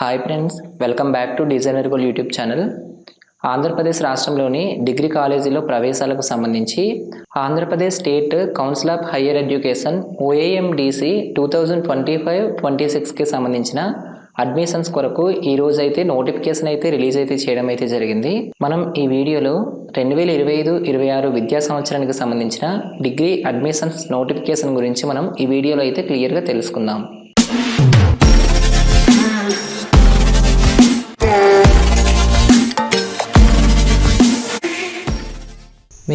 Hi friends welcome back to designer goal YouTube channel Andhra Pradesh రాష్ట్రంలోని degree కాలేజీలో ప్రవేశాలకు సంబంధించి Andhra Pradesh state council of higher education O A M D C two thousand twenty five twenty సిక్స్కి సంబంధించిన admissions కొరకు ఈ రోజు అయితే నోటిఫికేషన్ అయితే రిలీజ్ అయితే చేయడం అయితే జరిగింది. మనం ఈ వీడియోలో రెండు వేల ఇరవై ఐదు ఇరవై ఆరు విద్యా సంవత్సరానికి సంబంధించిన డిగ్రీ అడ్మిషన్స్ నోటిఫికేషన్ గురించి మనం ఈ వీడియోలో అయితే క్లియర్గా తెలుసుకుందాం.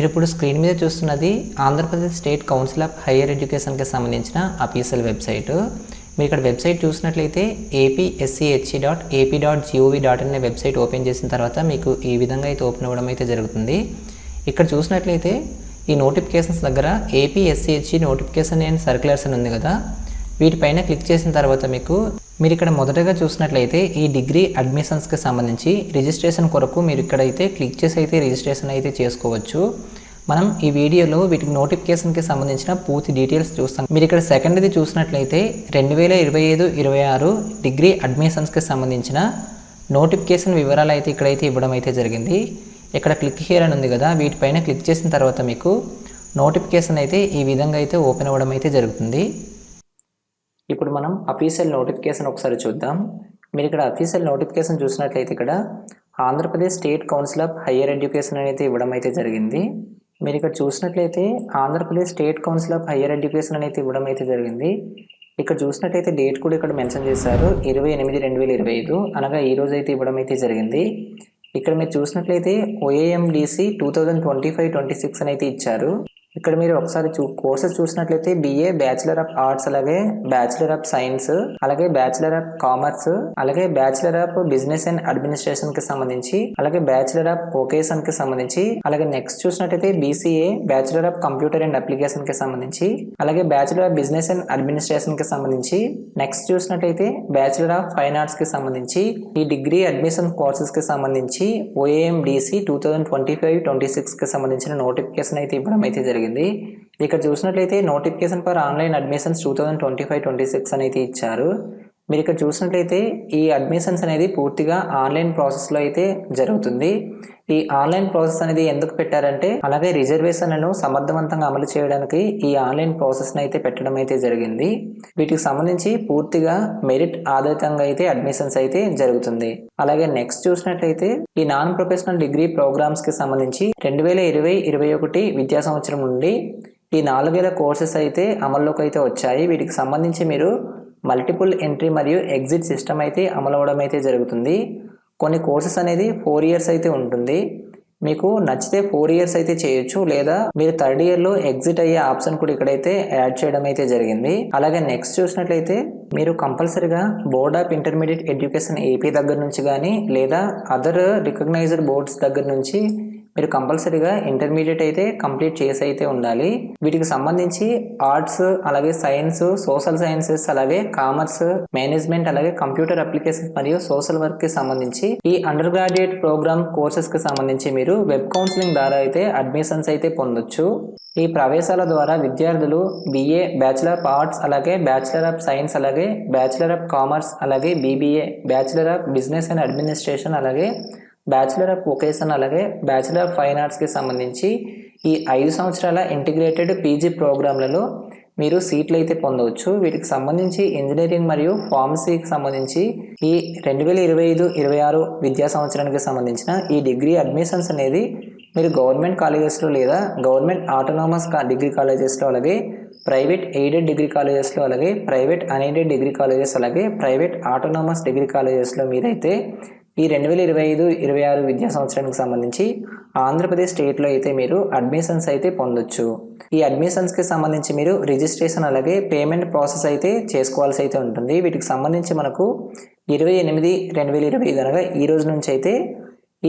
మీరు ఇప్పుడు స్క్రీన్ మీద చూస్తున్నది Andhra Pradesh state council of higher ఎడ్యుకేషన్కి సంబంధించిన అఫీషియల్ వెబ్సైట్. మీరు ఇక్కడ వెబ్సైట్ చూసినట్లయితే A P S C H C dot A P dot G O V dot అనే వెబ్సైట్ ఓపెన్ చేసిన తర్వాత మీకు ఈ విధంగా అయితే ఓపెన్ అవ్వడం అయితే జరుగుతుంది. ఇక్కడ చూసినట్లయితే ఈ నోటిఫికేషన్స్ దగ్గర ఏపీఎస్సిహెచ్సి నోటిఫికేషన్ అండ్ సర్క్యులర్స్ అని ఉంది కదా. వీటిపైన క్లిక్ చేసిన తర్వాత మీకు మీరు ఇక్కడ మొదటగా చూసినట్లయితే ఈ డిగ్రీ అడ్మిషన్స్కి సంబంధించి రిజిస్ట్రేషన్ కొరకు మీరు ఇక్కడైతే క్లిక్ చేసి అయితే రిజిస్ట్రేషన్ అయితే చేసుకోవచ్చు. మనం ఈ వీడియోలో వీటికి నోటిఫికేషన్కి సంబంధించిన పూర్తి డీటెయిల్స్ చూస్తాం. మీరు ఇక్కడ సెకండ్ది చూసినట్లయితే రెండు వేల ఇరవై ఐదు ఇరవై ఆరు డిగ్రీ అడ్మిషన్స్కి సంబంధించిన నోటిఫికేషన్ వివరాలు అయితే ఇక్కడైతే ఇవ్వడం అయితే జరిగింది. ఇక్కడ క్లిక్ హియర్ అని ఉంది కదా వీటిపైన క్లిక్ చేసిన తర్వాత మీకు నోటిఫికేషన్ అయితే ఈ విధంగా అయితే ఓపెన్ అవ్వడం అయితే జరుగుతుంది. ఇప్పుడు మనం అఫీషియల్ నోటిఫికేషన్ ఒకసారి చూద్దాం. మీరు ఇక్కడ అఫీషియల్ నోటిఫికేషన్ చూసినట్లయితే ఇక్కడ Andhra Pradesh state council of higher education అనేది ఇవ్వడం అయితే జరిగింది. మీరు ఇక్కడ చూసినట్లయితే Andhra Pradesh state council of higher education అనేది ఇవ్వడం అయితే జరిగింది. ఇక్కడ చూసినట్లయితే డేట్ కూడా ఇక్కడ మెన్షన్ చేశారు. ఇరవై ఎనిమిది రెండు వేల ఇరవై ఐదు. అనగా ఈ రోజు అయితే ఇవ్వడం అయితే జరిగింది. ఇక్కడ మీరు చూసినట్లయితే OAMDC two thousand twenty five twenty six అని అయితే ఇచ్చారు. ఇక్కడ మీరు ఒకసారి చూ కోర్సెస్ చూసినట్లయితే బిఏ బ్యాచిలర్ ఆఫ్ ఆర్ట్స్ అలాగే బ్యాచిలర్ ఆఫ్ సైన్స్ అలాగే బ్యాచిలర్ ఆఫ్ కామర్స్ అలాగే బ్యాచిలర్ ఆఫ్ బిజినెస్ అండ్ అడ్మినిస్ట్రేషన్కి సంబంధించి అలాగే బ్యాచిలర్ ఆఫ్ వొకేషన్కి సంబంధించి అలాగే నెక్స్ట్ చూసినట్లయితే B C A bachelor of computer and అప్లికేషన్కి సంబంధించి అలాగే బ్యాచిలర్ ఆఫ్ బిజినెస్ అండ్ అడ్మినిస్ట్రేషన్కి సంబంధించి నెక్స్ట్ చూసినట్లయితే బ్యాచిలర్ ఆఫ్ ఫైన్ ఆర్ట్స్కి సంబంధించి ఈ డిగ్రీ అడ్మిషన్ కోర్సెస్కి సంబంధించి O A M D C two thousand twenty five twenty సిక్స్కి సంబంధించిన నోటిఫికేషన్ అయితే ఇవ్వడం అయితే జరిగింది. ఇక్కడ చూసినట్లయితే notification for online admissions two thousand twenty five twenty six అనేది ఇచ్చారు. మీరు ఇక్కడ చూసినట్లయితే ఈ అడ్మిషన్స్ అనేది పూర్తిగా ఆన్లైన్ ప్రాసెస్లో అయితే జరుగుతుంది. ఈ ఆన్లైన్ ప్రాసెస్ అనేది ఎందుకు పెట్టారంటే అలాగే రిజర్వేషన్లను సమర్థవంతంగా అమలు చేయడానికి ఈ ఆన్లైన్ ప్రాసెస్ని అయితే పెట్టడం అయితే జరిగింది. వీటికి సంబంధించి పూర్తిగా మెరిట్ ఆధారితంగా అయితే అడ్మిషన్స్ అయితే జరుగుతుంది. అలాగే నెక్స్ట్ చూసినట్లయితే ఈ నాన్ ప్రొఫెషనల్ డిగ్రీ ప్రోగ్రామ్స్కి సంబంధించి రెండు వేల ఇరవై ఇరవై ఒకటి విద్యా సంవత్సరం నుండి ఈ నాలుగేళ్ళ కోర్సెస్ అయితే అమల్లోకి అయితే వచ్చాయి. వీటికి సంబంధించి మీరు మల్టిపుల్ ఎంట్రీ మరియు ఎగ్జిట్ సిస్టమ్ అయితే అమలవడం అయితే జరుగుతుంది. కొన్ని కోర్సెస్ అనేది ఫోర్ ఇయర్స్ అయితే ఉంటుంది. మీకు నచ్చితే ఫోర్ ఇయర్స్ అయితే చేయొచ్చు లేదా మీరు థర్డ్ ఇయర్లో ఎగ్జిట్ అయ్యే ఆప్షన్ కూడా ఇక్కడైతే యాడ్ చేయడం అయితే జరిగింది. అలాగే నెక్స్ట్ చూసినట్లయితే మీరు కంపల్సరిగా board of intermediate education A P దగ్గర నుంచి కానీ లేదా అదర్ రికగ్నైజ్డ్ బోర్డ్స్ దగ్గర నుంచి మీరు కంపల్సరీగా ఇంటర్మీడియట్ అయితే కంప్లీట్ చేసి అయితే ఉండాలి. వీటికి సంబంధించి ఆర్ట్స్ అలాగే సైన్స్ సోషల్ సైన్సెస్ అలాగే కామర్స్ మేనేజ్మెంట్ అలాగే కంప్యూటర్ అప్లికేషన్స్ మరియు సోషల్ వర్క్కి సంబంధించి ఈ అండర్ గ్రాడ్యుయేట్ ప్రోగ్రామ్ కోర్సెస్కి సంబంధించి మీరు వెబ్ కౌన్సిలింగ్ ద్వారా అయితే అడ్మిషన్స్ అయితే పొందొచ్చు. ఈ ప్రవేశాల ద్వారా విద్యార్థులు బిఏ బ్యాచిలర్ ఆఫ్ ఆర్ట్స్ అలాగే బ్యాచిలర్ ఆఫ్ సైన్స్ అలాగే బ్యాచిలర్ ఆఫ్ కామర్స్ అలాగే BBA bachelor of business and administration అలాగే బ్యాచిలర్ ఆఫ్ వొకేషన్ అలాగే బ్యాచిలర్ ఆఫ్ ఫైన్ ఆర్ట్స్కి సంబంధించి ఈ ఐదు సంవత్సరాల ఇంటిగ్రేటెడ్ పీజీ ప్రోగ్రాంలలో మీరు సీట్లు అయితే పొందవచ్చు. వీటికి సంబంధించి ఇంజనీరింగ్ మరియు ఫార్మసీకి సంబంధించి ఈ రెండు వేల ఇరవై ఐదు ఇరవై ఆరు విద్యా సంవత్సరానికి సంబంధించిన ఈ డిగ్రీ అడ్మిషన్స్ అనేది మీరు గవర్నమెంట్ కాలేజెస్లో లేదా గవర్నమెంట్ ఆటోనామస్ డిగ్రీ కాలేజెస్లో అలాగే ప్రైవేట్ ఎయిడెడ్ డిగ్రీ కాలేజెస్లో అలాగే ప్రైవేట్ అన్ఎయిడెడ్ డిగ్రీ కాలేజెస్ అలాగే ప్రైవేట్ ఆటోనామస్ డిగ్రీ కాలేజెస్లో మీరైతే ఈ రెండు వేల ఇరవై ఐదు ఇరవై ఆరు విద్యా సంవత్సరానికి సంబంధించి ఆంధ్రప్రదేశ్ స్టేట్లో అయితే మీరు అడ్మిషన్స్ అయితే పొందొచ్చు. ఈ అడ్మిషన్స్కి సంబంధించి మీరు రిజిస్ట్రేషన్ అలాగే పేమెంట్ ప్రాసెస్ అయితే చేసుకోవాల్సి అయితే ఉంటుంది. వీటికి సంబంధించి మనకు ఇరవై ఎనిమిది రెండు వేల ఇరవై ఐదు అనగా ఈ రోజు నుంచి అయితే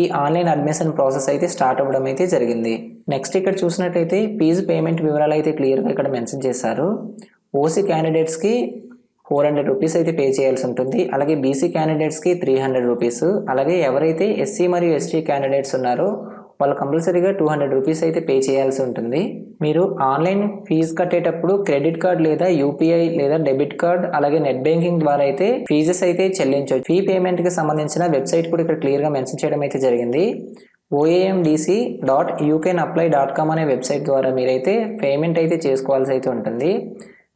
ఈ ఆన్లైన్ అడ్మిషన్ ప్రాసెస్ అయితే స్టార్ట్ అవ్వడం అయితే జరిగింది. నెక్స్ట్ ఇక్కడ చూసినట్టయితే ఫీజు పేమెంట్ వివరాలు అయితే క్లియర్గా ఇక్కడ మెన్షన్ చేశారు. ఓసీ క్యాండిడేట్స్కి ఫోర్ హండ్రెడ్ రూపీస్ అయితే పే చేయాల్సి ఉంటుంది. అలాగే బీసీ క్యాండిడేట్స్కి త్రీ హండ్రెడ్ రూపీస్. అలాగే ఎవరైతే ఎస్సీ మరియు ఎస్టీ క్యాండిడేట్స్ ఉన్నారో వాళ్ళు కంపల్సరీగా టూ హండ్రెడ్ రూపీస్ అయితే పే చేయాల్సి ఉంటుంది. మీరు ఆన్లైన్ ఫీజు కట్టేటప్పుడు క్రెడిట్ కార్డ్ లేదా యూపీఐ లేదా డెబిట్ కార్డ్ అలాగే నెట్ బ్యాంకింగ్ ద్వారా అయితే ఫీజెస్ అయితే చెల్లించవచ్చు. ఫీ పేమెంట్కి సంబంధించిన వెబ్సైట్ కూడా ఇక్కడ క్లియర్గా మెన్షన్ చేయడం అయితే జరిగింది. O A M D C dot you can apply dot com అనే వెబ్సైట్ ద్వారా మీరైతే పేమెంట్ అయితే చేసుకోవాల్సి అయితే ఉంటుంది.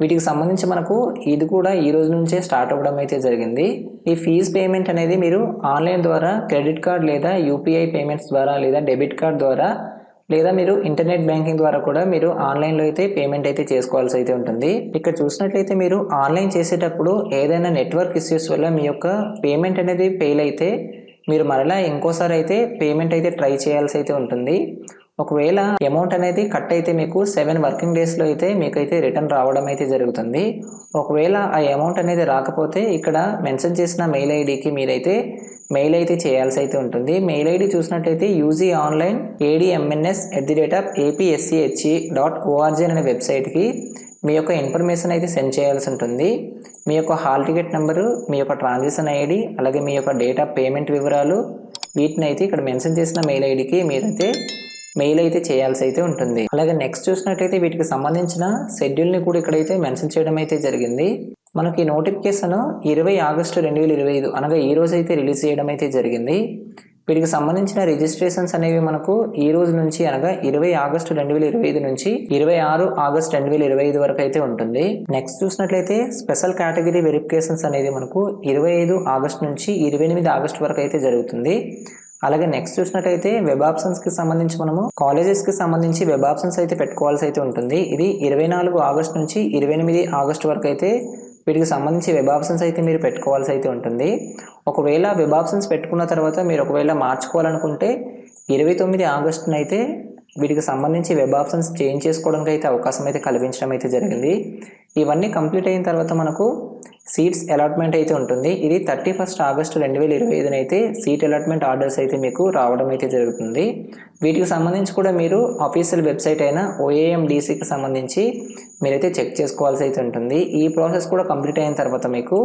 వీటికి సంబంధించి మనకు ఇది కూడా ఈ రోజు నుంచే స్టార్ట్ అవ్వడం అయితే జరిగింది. ఈ ఫీజు పేమెంట్ అనేది మీరు ఆన్లైన్ ద్వారా క్రెడిట్ కార్డ్ లేదా యూపీఐ పేమెంట్స్ ద్వారా లేదా డెబిట్ కార్డ్ ద్వారా లేదా మీరు ఇంటర్నెట్ బ్యాంకింగ్ ద్వారా కూడా మీరు ఆన్లైన్లో అయితే పేమెంట్ అయితే చేసుకోవాల్సి అయితే ఉంటుంది. ఇక్కడ చూసినట్లయితే మీరు ఆన్లైన్ చేసేటప్పుడు ఏదైనా నెట్వర్క్ ఇష్యూస్ వల్ల మీ యొక్క పేమెంట్ అనేది ఫెయిల్ అయితే మీరు మరలా ఇంకోసారి అయితే పేమెంట్ అయితే ట్రై చేయాల్సి అయితే ఉంటుంది. ఒకవేళ అమౌంట్ అనేది కట్ అయితే మీకు సెవెన్ వర్కింగ్ డేస్లో అయితే మీకైతే రిటర్న్ రావడం అయితే జరుగుతుంది. ఒకవేళ ఆ అమౌంట్ అనేది రాకపోతే ఇక్కడ మెన్షన్ చేసిన మెయిల్ ఐడికి మీరైతే మెయిల్ అయితే చేయాల్సి అయితే ఉంటుంది. మెయిల్ ఐడి చూసినట్లయితే U G online A D M N S at the rate of A P S C H E dot O R G అనే వెబ్సైట్కి మీ యొక్క ఇన్ఫర్మేషన్ అయితే సెండ్ చేయాల్సి ఉంటుంది. మీ యొక్క హాల్ టికెట్ నెంబరు మీ యొక్క ట్రాన్సాక్షన్ ఐడి అలాగే మీ యొక్క డేట్ ఆఫ్ పేమెంట్ వివరాలు వీటిని అయితే ఇక్కడ మెన్షన్ చేసిన మెయిల్ ఐడికి మీరైతే మెయిల్ అయితే చేయాల్సి అయితే ఉంటుంది. అలాగే నెక్స్ట్ చూసినట్టయితే వీటికి సంబంధించిన షెడ్యూల్ని కూడా ఇక్కడైతే మెన్షన్ చేయడం అయితే జరిగింది. మనకి నోటిఫికేషన్ ఇరవై ఆగస్టు రెండు వేల ఇరవై ఐదు అనగా ఈ రోజు అయితే రిలీజ్ చేయడం అయితే జరిగింది. వీటికి సంబంధించిన రిజిస్ట్రేషన్స్ అనేవి మనకు ఈ రోజు నుంచి అనగా ఇరవై ఆగస్టు రెండు వేల ఇరవై ఐదు నుంచి ఇరవై ఆరు ఆగస్టు రెండు వేల ఇరవై ఐదు వరకు అయితే ఉంటుంది. నెక్స్ట్ చూసినట్లయితే స్పెషల్ కేటగిరీ వెరిఫికేషన్స్ అనేది మనకు ఇరవై ఐదు ఆగస్టు నుంచి ఇరవై ఎనిమిది ఆగస్టు వరకు అయితే జరుగుతుంది. అలాగే నెక్స్ట్ చూసినట్టయితే వెబ్ ఆప్షన్స్కి సంబంధించి మనము కాలేజెస్కి సంబంధించి వెబ్ ఆప్షన్స్ అయితే పెట్టుకోవాల్సి అయితే ఉంటుంది. ఇది ఇరవై నాలుగు ఆగస్ట్ నుంచి ఇరవై ఎనిమిది ఆగస్ట్ వరకు అయితే వీటికి సంబంధించి వెబ్ ఆప్షన్స్ అయితే మీరు పెట్టుకోవాల్సి అయితే ఉంటుంది. ఒకవేళ వెబ్ ఆప్షన్స్ పెట్టుకున్న తర్వాత మీరు ఒకవేళ మార్చుకోవాలనుకుంటే ఇరవై తొమ్మిది ఆగస్టునైతే వీటికి సంబంధించి వెబ్ ఆప్షన్స్ చేంజ్ చేసుకోవడానికి అయితే అవకాశం అయితే కల్పించడం అయితే జరిగింది. ఇవన్నీ కంప్లీట్ అయిన తర్వాత మనకు సీట్స్ అలాట్మెంట్ అయితే ఉంటుంది. ఇది థర్టీ ఫస్ట్ ఆగస్టు రెండు వేల ఇరవై ఐదున అయితే సీట్ అలాట్మెంట్ ఆర్డర్స్ అయితే మీకు రావడం అయితే జరుగుతుంది. వీటికి సంబంధించి కూడా మీరు అఫీషియల్ వెబ్సైట్ అయిన ఓఏఎండిసికి సంబంధించి మీరైతే చెక్ చేసుకోవాల్సి అయితే ఉంటుంది. ఈ ప్రాసెస్ కూడా కంప్లీట్ అయిన తర్వాత మీకు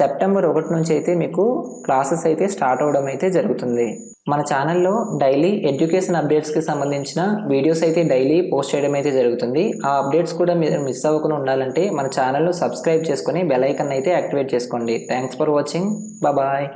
సెప్టెంబర్ ఒకటి నుంచి అయితే మీకు క్లాసెస్ అయితే స్టార్ట్ అవ్వడం అయితే జరుగుతుంది. మన ఛానల్లో డైలీ ఎడ్యుకేషన్ అప్డేట్స్కి సంబంధించిన వీడియోస్ అయితే డైలీ పోస్ట్ చేయడం అయితే జరుగుతుంది. ఆ అప్డేట్స్ కూడా మీరు మిస్ అవ్వకుండా ఉండాలంటే మన ఛానల్ను సబ్స్క్రైబ్ చేసుకొని బెల్ ఐకన్ అయితే యాక్టివేట్ చేసుకోండి. Thanks for watching. బాయ్